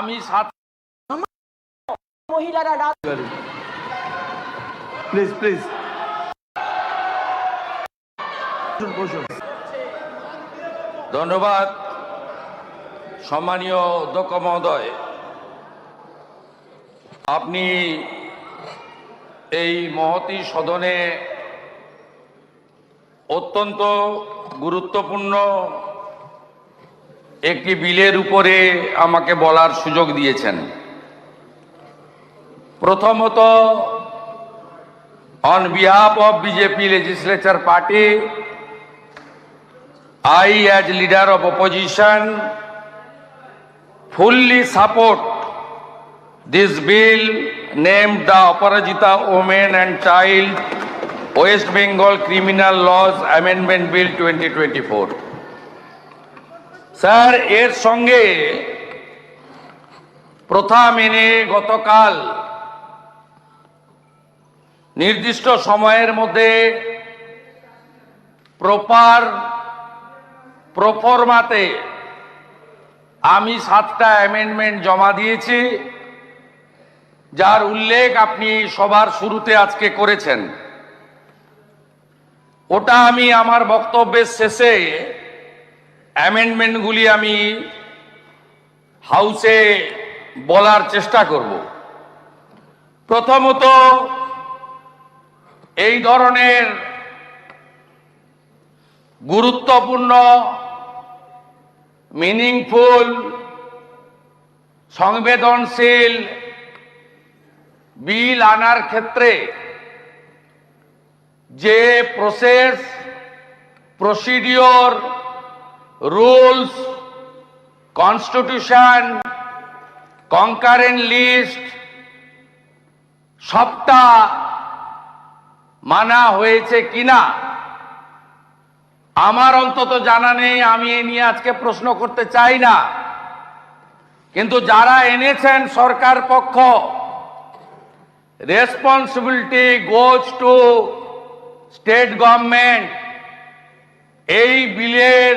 আমি মহিলারা রাত প্লিজ প্লিজ। ধন্যবাদ সম্মানীয় অধ্যক্ষ মহোদয়। আপনি এই মহতি সদনে অত্যন্ত গুরুত্বপূর্ণ একটি বিলের উপরে আমাকে বলার সুযোগ দিয়েছেন। প্রথমত on behalf of BJP legislature party I as leader of opposition fully support this bill name the Aparajita women and child West Bengal criminal laws amendment bill twenty twenty four sir, এর সঙ্গে প্রথা মেনে গতকাল নির্দিষ্ট সময়ের মধ্যে proper প্রফরমাতে আমি সাতটা অ্যামেন্ডমেন্ট জমা দিয়েছি, যার উল্লেখ আপনি সবার শুরুতে আজকে করেছেন। ওটা আমি আমার বক্তব্যের শেষে অ্যামেন্ডমেন্টগুলি আমি হাউসে বলার চেষ্টা করব। প্রথমত, এই ধরনের গুরুত্বপূর্ণ মিনিংফুল সংবেদনশীল বিল আনার ক্ষেত্রে যে process procedure rules constitution concurrent list সবটা মানা হয়েছে কিনা? আমার অন্তত জানা নেই, আমি এ নিয়ে আজকে প্রশ্ন করতে চাই না। কিন্তু যারা এনেছেন সরকার পক্ষ responsibility goes to state government এই বিলের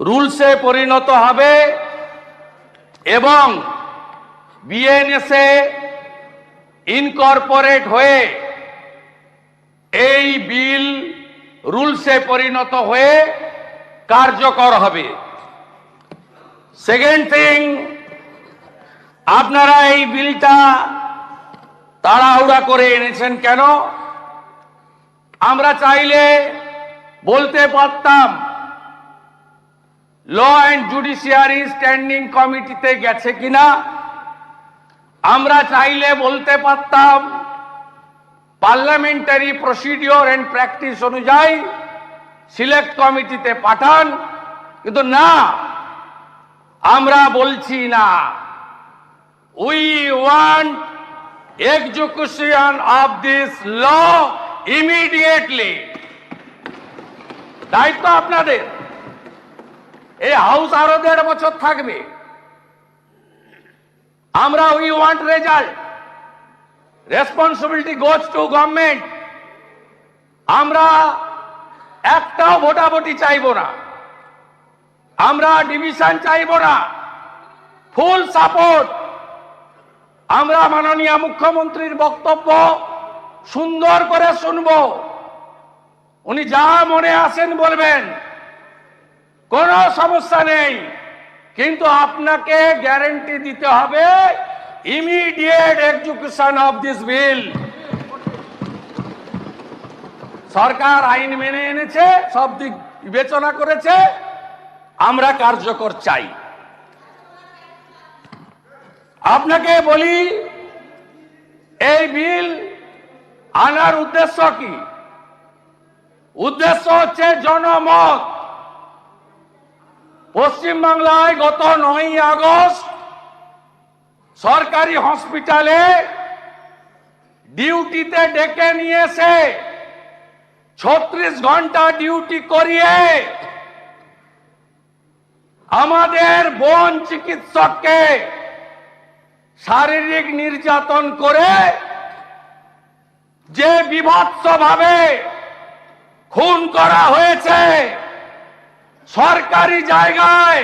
রুলসে পরিণত হবে এবং বিএনএসএ ইনকর্পোরেট হয়ে এই বিল রুলসে পরিণত হয়ে কার্যকর হবে। সেকেন্ড থিং আপনারা এই বিলটা তাড়াহুড়া করে এনেছেন কেন? আমরা চাইলে বলতে পারতাম ল অ্যান্ড জুডিশিয়ারি স্ট্যান্ডিং কমিটিতে গেছে কিনা? আমরা চাইলে বলতে পারতাম পার্লামেন্টারি প্রসিডিওর অ্যান্ড প্র্যাকটিস অনুযায়ী সিলেক্ট কমিটিতে পাঠান, কিন্তু না, আমরা বলছি না। We want execution of this law immediately দায়িত্ব আপনাদের। এই হাউস আরও দেড় বছর থাকবে। আমরা we want result responsibility goes to government আমরা একটাও ভোটাভুটি চাইব না। আমরা ডিভিশন চাইব না। ফুল সাপোর্ট আমরা মাননীয় মুখ্যমন্ত্রীর বক্তব্য সুন্দর করে শুনব। উনি যা মনে আসেন বলবেন। কোনো সমস্যা নেই। কিন্তু আপনাকে গ্যারেন্টি দিতে হবে immediate execution of this bill সরকার আইন মেনে এনেছে, সব দিক বিবেচনা করেছে, আমরা কার্যকর চাই। আপনাকে বলি, এই বিল আনার উদ্দেশ্য কি? উদ্দেশ্য হচ্ছে জনমত। পশ্চিমবাংলায় গত নয় আগস্ট সরকারি হসপিটালে ডিউটিতে ডেকে নিয়ে এসে ছত্রিশ ঘণ্টা ডিউটি করিয়ে আমাদের বন চিকিৎসককে শারীরিক নির্যাতন করে যে বিভৎসভাবে খুন করা হয়েছে। সরকারি জায়গায়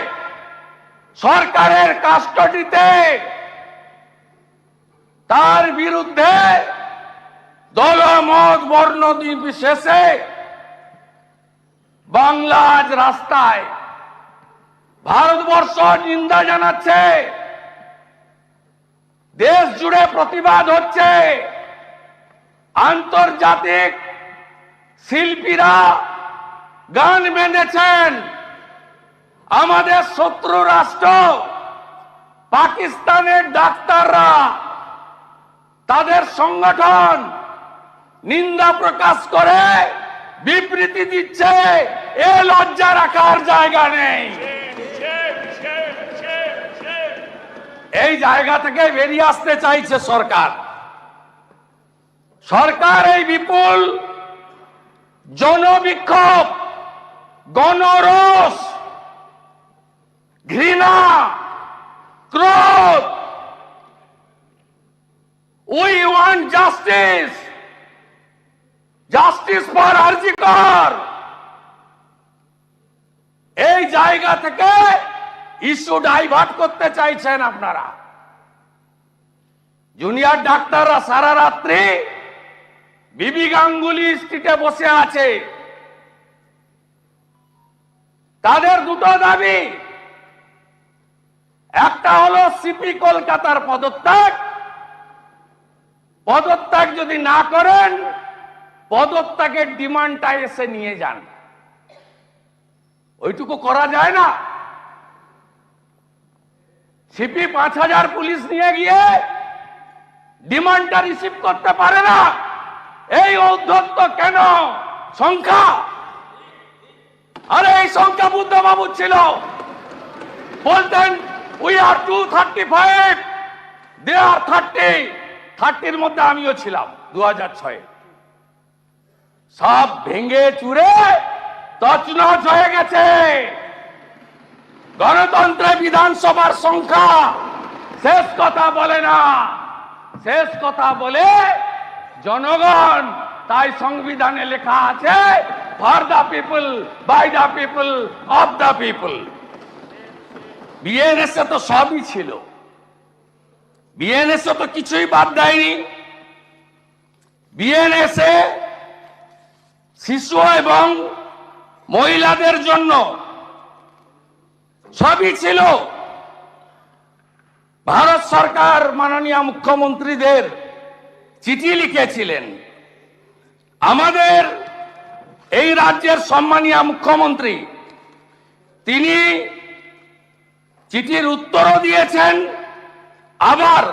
সরকারের কাস্টডিতে তার বিরুদ্ধে দলমত বর্ণ নির্বিশেষে বাংলা আজ রাস্তায় ভারতবর্ষ নিন্দা জানাচ্ছে। দেশ জুড়ে প্রতিবাদ হচ্ছে। আন্তর্জাতিক শিল্পীরা গান বেঁধেছেন আমাদের শত্রু রাষ্ট্র, পাকিস্তানের ডাক্তাররা, তাদের সংগঠন নিন্দা প্রকাশ করে বিবৃতি দিচ্ছে, এ লজ্জা রাখার জায়গা নেই। এই জায়গা থেকে বেরিয়ে আসতে চাইছে সরকার। সরকার এই বিপুল জনবিক্ষোভ গণরোষ, ঘৃণা, ক্রোধ, we want justice justice for RG Kar এই জায়গা থেকে ইস্যু ডাইভার্ট করতে চাইছেন আপনারা। জুনিয়র ডাক্তাররা সারা রাত্রি বিবি গাঙ্গুলি স্ট্রিটে বসে আছে। তাদের দুটো দাবি। একটা হলো সিপি কলকাতার পদত্যাগ। পদত্যাগ যদি না করেন, পদত্যাগের ডিমান্ডটা এসে নিয়ে যান। ওইটুকু করা যায় না। সিপি পাঁচ হাজার পুলিশ নিয়ে গিয়ে ডিমান্ডটা রিসিভ করতে পারে না। এই ঔদ্ধত্য কেন? সংখ্যা। আরে, এই সংখ্যা বুদ্ধবাবু ছিল। বলতেন we are two thirty five they are thirty থার্টির মধ্যে আমিও ছিলাম দু হাজার ছয়ে। সব ভেঙে চুরে তছনছ হয়ে গেছে। গণতন্ত্রে বিধানসভার সংখ্যা শেষ কথা বলে না। শেষ কথা বলে জনগণ তাই সংবিধানে লেখা আছে for the people by the people of the people BNSA তো সবই ছিল। বিএনএসএ তো কিছুই বাদ দেয়নি। বিএনএসএ শিশু এবং মহিলাদের জন্য সবই ছিল। ভারত সরকার মাননীয় মুখ্যমন্ত্রীদের চিঠি লিখেছিলেন। আমাদের এই রাজ্যের সম্মানীয় মুখ্যমন্ত্রী, তিনি চিঠির উত্তরও দিয়েছেন, আবার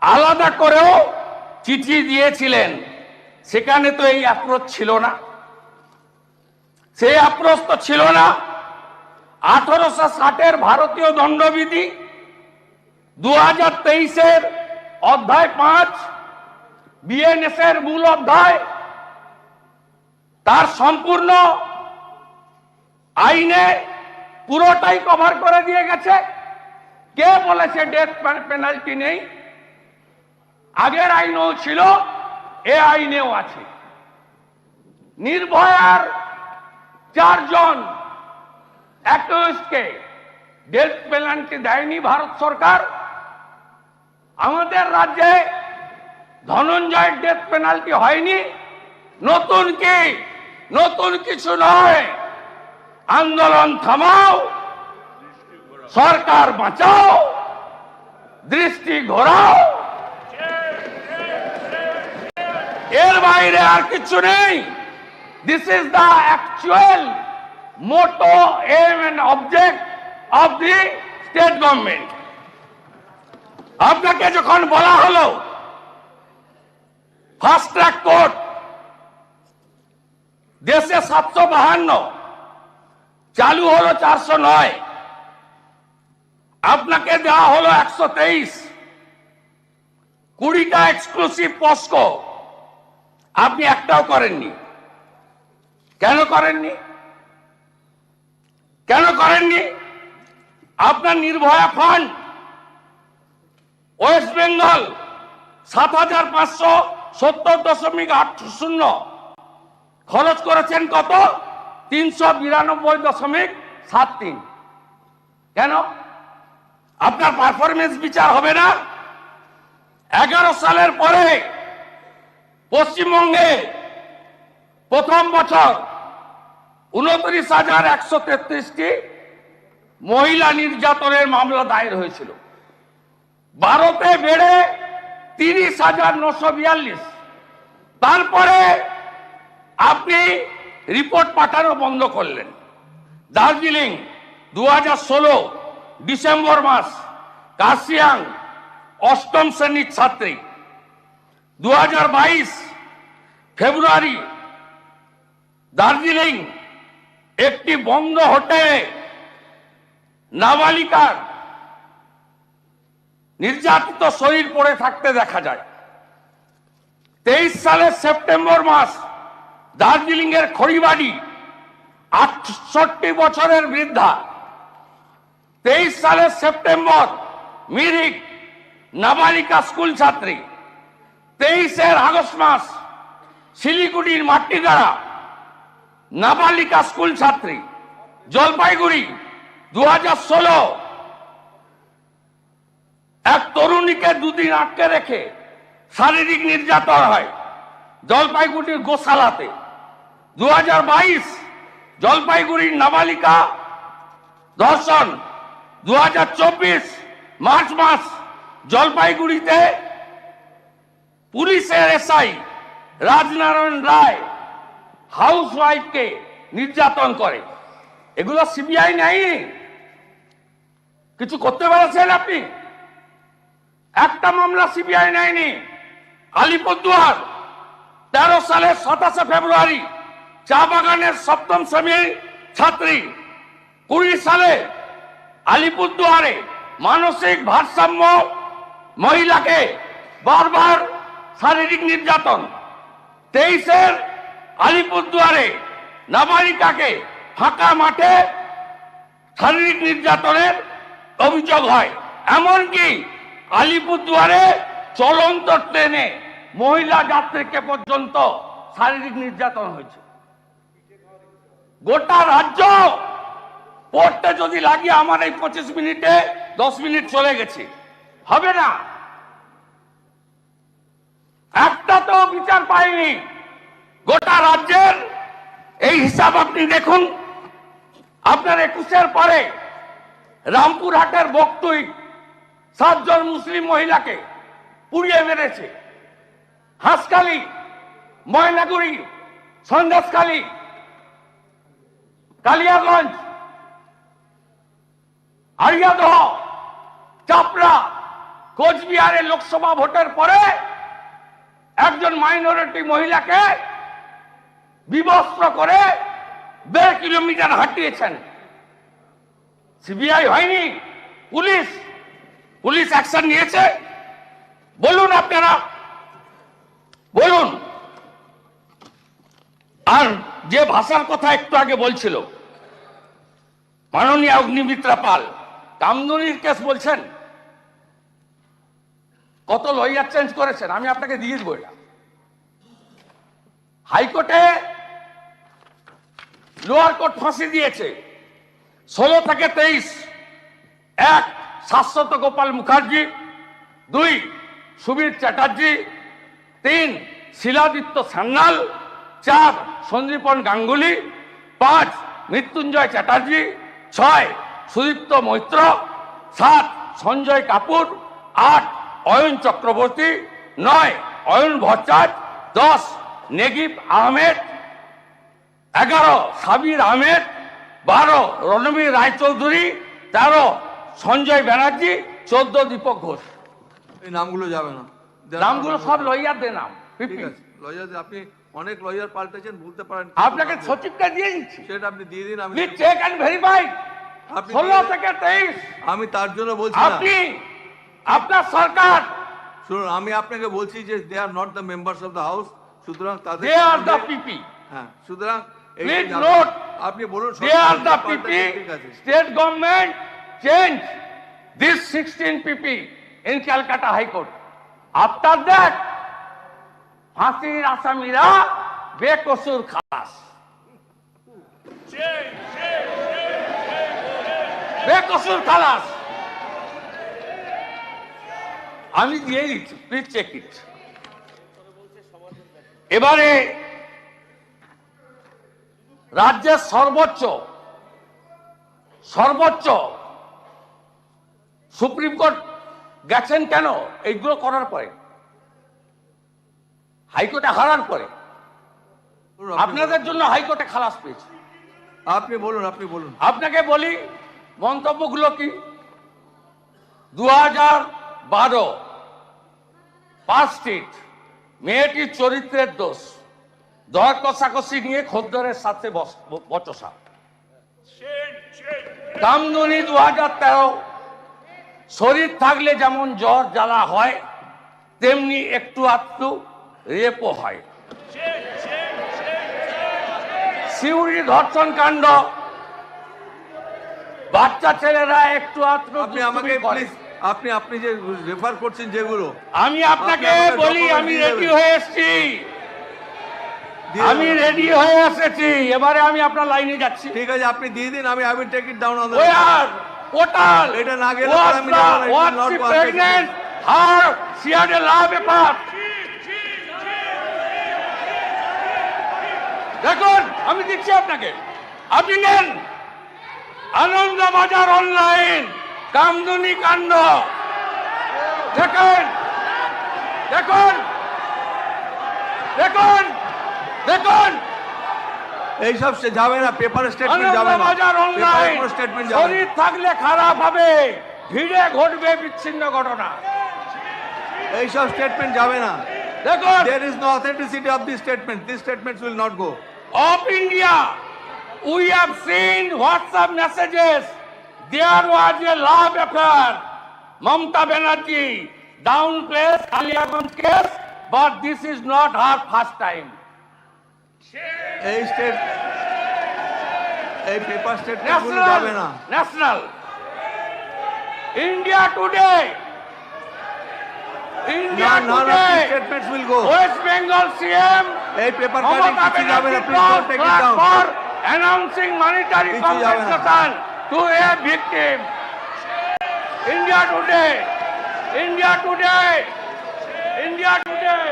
আলাদা করেও চিঠি দিয়েছিলেন। সেখানে তো এই অ্যাপ্রোচ ছিল না। সেই অ্যাপ্রোচ তো ছিল না। আঠারোশো ষাটের ভারতীয় দণ্ডবিধি দু হাজার তেইশের অধ্যায় পাঁচ বিএনএস এর মূল অধ্যায় তার সম্পূর্ণ আইনে পুরোটাই কভার করে দিয়ে গেছে। কে বলেছে ডেথ পেনাল্টি নেই? আগের আইনও ছিল, এ আইনেও আছে। নির্ভয়ার চারজন অ্যাকিউজকে ডেথ পেনাল্টি দেয়নি ভারত সরকার। আমাদের রাজ্যে ধনঞ্জয়ের ডেথ পেনাল্টি হয়নি। নতুন কি? নতুন কিছু নয়। আন্দোলন থামাও, সরকার বাঁচাও, দৃষ্টি ঘোরাও। এর বাইরে আর কিছু নেই। This is the actual motto aim and object of the state government আপনাকে যখন বলা হলো ফাস্ট ট্র্যাক কোর্ট দেশে সাতশো বাহান্ন, চালু হলো চারশো নয়, আপনাকে দেওয়া হলো একশো তেইশ, কুড়িটা এক্সক্লুসিভ পস্কো আপনি একটাও করেননি। কেন করেননি? কেন করেননি? আপনার নির্ভয়া ফান্ড ওয়েস্ট বেঙ্গল সাত হাজার পাঁচশো সত্তর দশমিক আট শূন্য খরচ করেছেন কত? তিনশো বিরানব্বই দশমিক সাত তিন। কেন? আপনার পারফরমেন্স বিচার হবে না। এগারো সালের পরে পশ্চিমবঙ্গে প্রথম বছর উনত্রিশ হাজার একশো তেত্রিশটি মহিলা নির্যাতনের মামলা দায়ের হয়েছিল। ভারতে বেড়ে তিরিশ হাজার নশো বিয়াল্লিশ। তারপরে আপনি রিপোর্ট পাঠানো বন্ধ করলেন। দার্জিলিং দু হাজার ষোলো, ডিসেম্বর মাস, কার্শিয়াং, অষ্টম শ্রেণির ছাত্রী। দু হাজার বাইশ, ফেব্রুয়ারি, দার্জিলিং, একটি বন্ধ হোটেলে নাবালিকার নির্যাতিত শরীর পড়ে থাকতে দেখা যায়। তেইশ সালের সেপ্টেম্বর মাস দার্জিলিং এর খড়িবাড়ি আটষট্টি বছরের বৃদ্ধা। তেইশ সালের সেপ্টেম্বর, মিরিক, নাবালিকা স্কুল ছাত্রী। তেইশের আগস্ট মাস, শিলিগুড়ির মাটিগাড়া, নাবালিকা স্কুল ছাত্রী। জলপাইগুড়ি দু হাজার ষোলো। এক তরুণীকে দুদিন আটকে রেখে শারীরিক নির্যাতন হয় জলপাইগুড়ির গোশালাতে। দু হাজার বাইশ জলপাইগুড়ির নাবালিকা ধর্ষণ দু মার্চ মাস জলপাইগুড়িতে পুলিশের এসআই রাজনারায়ণ রায় হাউস ওয়াইফকে নির্যাতন করে। এগুলো সিবিআই নেই কিছু করতে পেরেছেন আপনি? একটা মামলা সিবিআই নেয়নি। আলিপুরদুয়ার তেরো সালের সাতাশে ফেব্রুয়ারি চা বাগানের সপ্তম শ্রেণির ছাত্রী, কুড়ি সালে আলিপুরদুয়ারে মানসিক ভারসাম্য মহিলাকে বারবার শারীরিক নির্যাতন। তেইশের আলিপুরদুয়ারে নাবালিকাকে ফাঁকা মাঠে শারীরিক নির্যাতনের অভিযোগ হয়। এমনকি আলিপুরদুয়ারে চলন্ত ট্রেনে মহিলা যাত্রীকে পর্যন্ত শারীরিক নির্যাতন হয়েছে। গোটা রাজ্য পড়তে যদি লাগিয়ে আমার এই পঁচিশ মিনিটে দশ মিনিট চলে গেছে, হবে না। একটা তো বিচার পাইনি। গোটা রাজ্যের এই হিসাব আপনি দেখুন। আপনার একুশের পরে রামপুরহাটের বক্তুই সাতজন মুসলিম মহিলাকে পুড়িয়ে মেরেছে। হাঁসখালি, ময়নাগুড়ি, সন্দেশখালী কালিয়াগঞ্জ আরিয়াদহ চাপড়া, কোচবিহারে লোকসভা ভোটের পরে একজন মাইনরিটি মহিলাকে বিবস্ত্র করে দেড় কিলোমিটার হাঁটিয়েছেন। সিবিআই হয়নি, পুলিশ পুলিশ অ্যাকশন নিয়েছে। বলুন আপনারা, বলুন। আর যে ভাষার কথা একটু আগে বলছিল। মাননীয় অগ্নিমিত্রা পাল, কামদুনির কেস বলছেন? কত লয়ার চেঞ্জ করেছেন? আমি আপনাকে দিয়ে দেবো এটা। হাইকোর্টে লোয়ার কোর্ট ফাঁসি দিয়েছে। ষোলো থেকে তেইশ। এক, শাশ্বত গোপাল মুখার্জি। দুই, সুবীর চ্যাটার্জি। তিন, শিলাদিত্য সান্যাল। চার সন্দীপন গাঙ্গুলি পাঁচ মৃত্যুঞ্জয় চ্যাটার্জি ছয় সুদীপ্ত মৈত্র সাত সঞ্জয় কাপুর আট অয়ন চক্রবর্তী নয় অয়ন ভট্টাচ দশ নেগিব আহমেদ এগারো সাবির আহমেদ বারো রণবীর রায়চৌধুরী তেরো সঞ্জয় ব্যানার্জি চোদ্দ দীপক ঘোষ। এই নামগুলো যাবে না। নামগুলো নাম- সব লইয়ারদের নাম। ঠিক আছে। লয়ার আপনি অনেক লয়ার পাল্টেছেন বলতে পারেন আপনাকে সচিবকে দিয়ে দিচ্ছি সেটা আপনি দিয়ে দিন আমি চেক অ্যান্ড ভেরিফাই ষোলো থেকে তেইশ। আমি তার জন্য বলছি আপনি আপনার সরকার। শুনুন আমি আপনাকে বলছি যে they are not the members of the house সুতরাং তাদের দে আর দ্য পিপি হ্যাঁ সুতরাং Please যে আপনি- বলুন সরকার PP. ঠিক আছে। State government change this 16 PP in Calcutta High Court. After that, ফাঁসির আসামিরা বেকসুর খালাস। বেকসুর খালাস। আমি দিয়ে দিচ্ছি ইট এবারে রাজ্যের সর্বোচ্চ সর্বোচ্চ সুপ্রিম কোর্ট গেছেন কেন? এইগুলো করার পরে। হাইকোর্টে হারার পরে আপনাদের জন্য হাইকোর্টে খালাস পেয়েছে। আপনি বলুন আপনি বলুন। আপনাকে বলি মন্তব্যগুলো কি? দু হাজার বারো পাঁচ স্ট্রিট মেয়েটির চরিত্রের দোষ। দর কষাকষি নিয়ে খদ্দরের সাথে বচসা। কামদুনি দু হাজার তেরো শরীর থাকলে যেমন জ্বর জ্বালা হয় তেমনি একটু আধটু রেপও হয়। সিউড়ি ধর্ষণ কাণ্ড। বাচ্চা ছেলেরা একটু আপনি আমাকে প্লিজ আপনি আপনি যে রেফার করছেন যেগুলো আমি আপনাকে বলি আমি রেডি হয়ে এসেছি। আমি রেডি হয়ে এসেছি। এবারে আমি আপনার লাইনে যাচ্ছি। ঠিক আছে আপনি দিয়ে দিন আমি will take it down on? Total. এটা না গেলে আমি না, it will দেখুন আমি দিচ্ছি আপনাকে। আপনি নেন। আনন্দ বাজার অনলাইন কামদুনি কাণ্ড। দেখুন দেখুন দেখুন দেখুন। এইসব সে যাবে না পেপার স্টেটমেন্ট যাবে না। পেপারে অনলাইন স্টেটমেন্ট। শরীর থাকলে খারাপ হবে ভিড়ে ঘটবে বিচ্ছিন্ন ঘটনা। এইসব স্টেটমেন্ট যাবে না। দেখুন। There is no authenticity of these statement these statements will not go. Of India, we have seen WhatsApp messages. There was a love affair. Mamta Banerjee downplays Kaliaganj case, but this is not her first time. এই state এই paper না National, national. India today. India none of these today. statements will go West Bengal CM এই paper cutting Mamata কিছু যাবে না Banerjee please don't was take it flagged down for announcing monetary কিছু যাবে না। compensation to a victim. India today, India today, India today.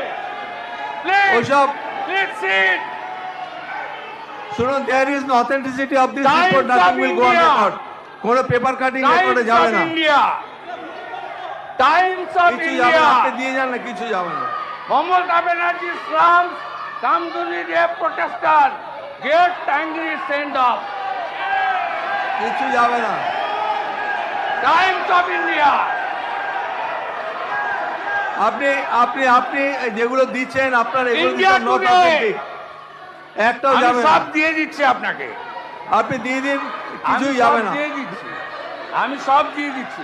Please, ওসব please sit. শুনুন there is no authenticity of this Times report of nothing will go on India. record কোনো paper cutting Times রেকর্ডে যাবে of না India. কিছু যাবে না আপনি দিয়ে যান না কিছু যাবে না। Kamduni rape protester. Get angry, send off. কিছু যাবে না। Times of India. আপনি আপনি আপনি যেগুলো দিচ্ছেন আপনার এগুলো একটাও যাবে সব দিয়ে দিচ্ছি আপনাকে। আপনি দিয়ে দিন কিছুই যাবে না। দিয়ে দিচ্ছি। আমি সব দিয়ে দিচ্ছি।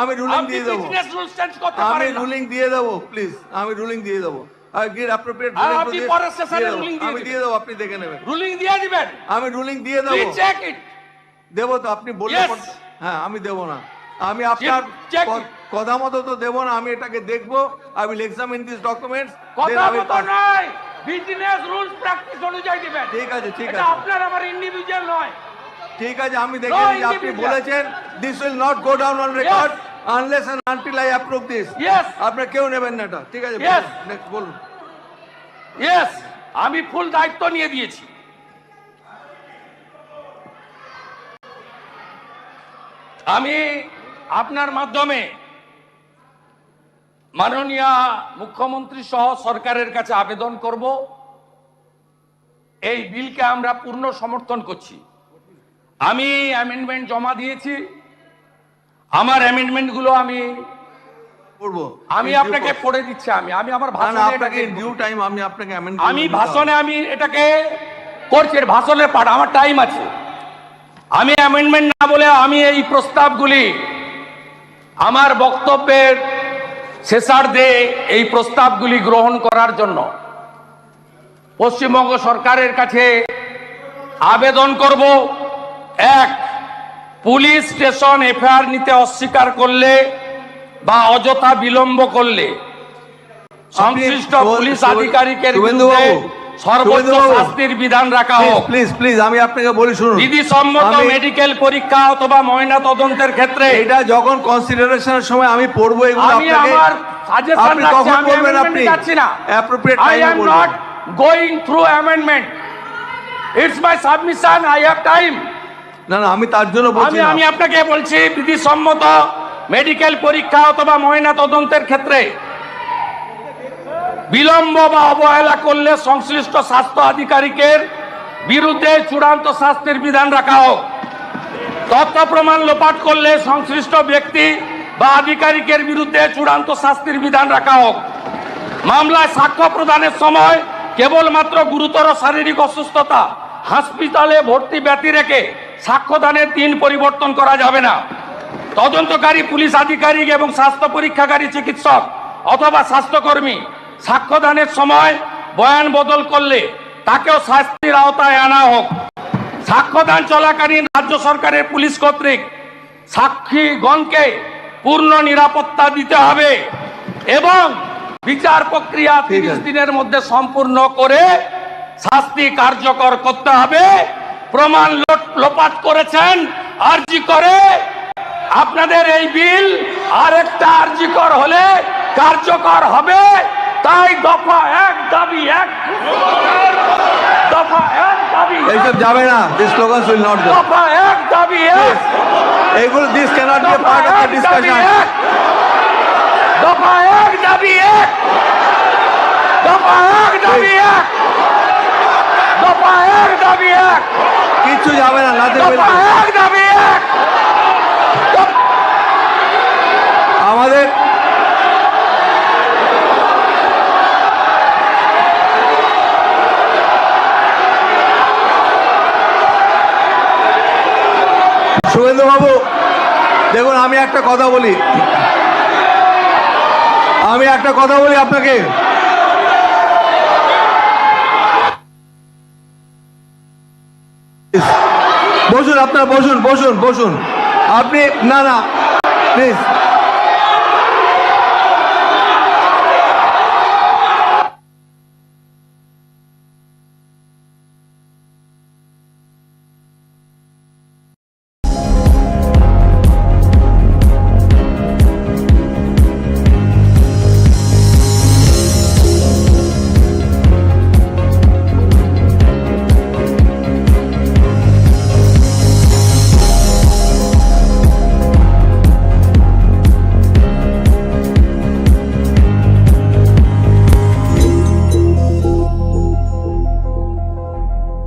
আমি রুলিং দিয়ে দেবো। আমি রুলিং দিয়ে দেবো প্লিজ আমি রুলিং দিয়ে দেবো। আমি দিয়ে দেবো আপনি দেখে নেবেন। রুলিং দিয়ে দিবেন। আমি রুলিং দিয়ে দেবো। তো আপনি হ্যাঁ আমি দেবো না। আমি আপনার. কথা মতো তো দেবো না আমি এটাকে দেখব। I will examine this documents কথা মতো নয়। বিজনেস রুলস প্র্যাকটিস অনুযায়ী দিবেন। ঠিক আছে ঠিক আছে। আপনার আমার ইন্ডিভিজুয়াল নয়। ঠিক আছে আমি দেখে নিই আপনি বলেছেন this will not go down on record unless and until I approve this আপনার কেউ নেবেন না এটা ঠিক আছে. নেক্সট বলুন। ইয়েস আমি ফুল দায়িত্ব নিয়ে দিয়েছি। আমি আপনার মাধ্যমে মাননীয় মুখ্যমন্ত্রী সহ সরকারের কাছে আবেদন করব। এই বিলকে আমরা পূর্ণ সমর্থন করছি। আমি অ্যামেন্ডমেন্ট জমা দিয়েছি। আমার অ্যামেন্ডমেন্টগুলো আমি করব। আমি আপনাকে পড়ে দিচ্ছি আমি। আমি আমার ভাষণে আপনাকে ডিউ টাইম আমি আপনাকে amend আমি ভাষণে আমি এটাকে করছি ভাষণের পাঠ আমার টাইম আছে। আমি অ্যামেন্ডমেন্ট না বলে আমি এই প্রস্তাবগুলি আমার বক্তব্যের শেষার্ধে এই প্রস্তাবগুলি গ্রহণ করার জন্য পশ্চিমবঙ্গ সরকারের কাছে আবেদন করব। এক পুলিশ স্টেশন এফআইআর নিতে অস্বীকার করলে বা অযথা বিলম্ব করলে সংশ্লিষ্ট পুলিশ আধিকারিকের বিরুদ্ধে সর্বোচ্চ শাস্তির বিধান রাখা হোক প্লিজ প্লিজ আমি আপনাকে বলি শুনুন মেডিকেল পরীক্ষা অথবা ময়না তদন্তের ক্ষেত্রে এটা যখন কনসিডারেশনের সময় আমি পড়ব এগুলো আমি আপনাকে আমার আপনি কখন বলবেন আপনি যাচ্ছি না অ্যাপ্রোপ্রিয়েট I টাইমে am বলবেন not going through amendment. It's my submission. I have time. না না আমি তার জন্য বলছি আমি আমি আপনাকে বলছি বিধিসম্মত মেডিকেল পরীক্ষা অথবা ময়না তদন্তের ক্ষেত্রে বিলম্ব বা অবহেলা করলে সংশ্লিষ্ট স্বাস্থ্য আধিকারিকের বিরুদ্ধে চূড়ান্ত শাস্তির বিধান রাখা হোক। তথ্য প্রমাণ লোপাট করলে সংশ্লিষ্ট ব্যক্তি বা আধিকারিকের বিরুদ্ধে চূড়ান্ত শাস্তির বিধান রাখা হোক। মামলায় সাক্ষ্য প্রদানের সময় কেবলমাত্র গুরুতর শারীরিক অসুস্থতা হাসপাতালে ভর্তি ব্যতি রেখে সাক্ষ্যদানের দিন পরিবর্তন করা যাবে না। তদন্তকারী পুলিশ আধিকারিক এবং স্বাস্থ্য পরীক্ষাকারী চিকিৎসক অথবা স্বাস্থ্যকর্মী সাক্ষ্যদানের সময় বয়ান বদল করলে তাকেও শাস্তির আওতায় আনা হোক। সাক্ষ্যদান চলাকালীন রাজ্য সরকারের পুলিশ কর্তৃক সাক্ষীগণকে পূর্ণ নিরাপত্তা দিতে হবে এবং বিচার প্রক্রিয়া তিরিশ দিনের মধ্যে সম্পূর্ণ করে শাস্তি কার্যকর করতে হবে। প্রমাণ লোপাট করেছেন আরজি করে আপনাদের এই বিল আর আরেকটা আরজিকর হলে কার্যকর হবে। তাই দফা এক দাবি এক। দফা এক দাবি এইসব যাবে না this slogan will not go দফা এক দাবি এক। এইগুলো this cannot be part of the discussion এক দফা এক দাবি এক। দফা এক দাবি এক। দফা এক দাবি এক। কিচ্ছু যাবে না এক আমাদের শুভেন্দু বাবু দেখুন আমি একটা কথা বলি। আমি একটা কথা বলি আপনাকে। বসুন আপনারা বসুন বসুন বসুন। আপনি না না প্লিজ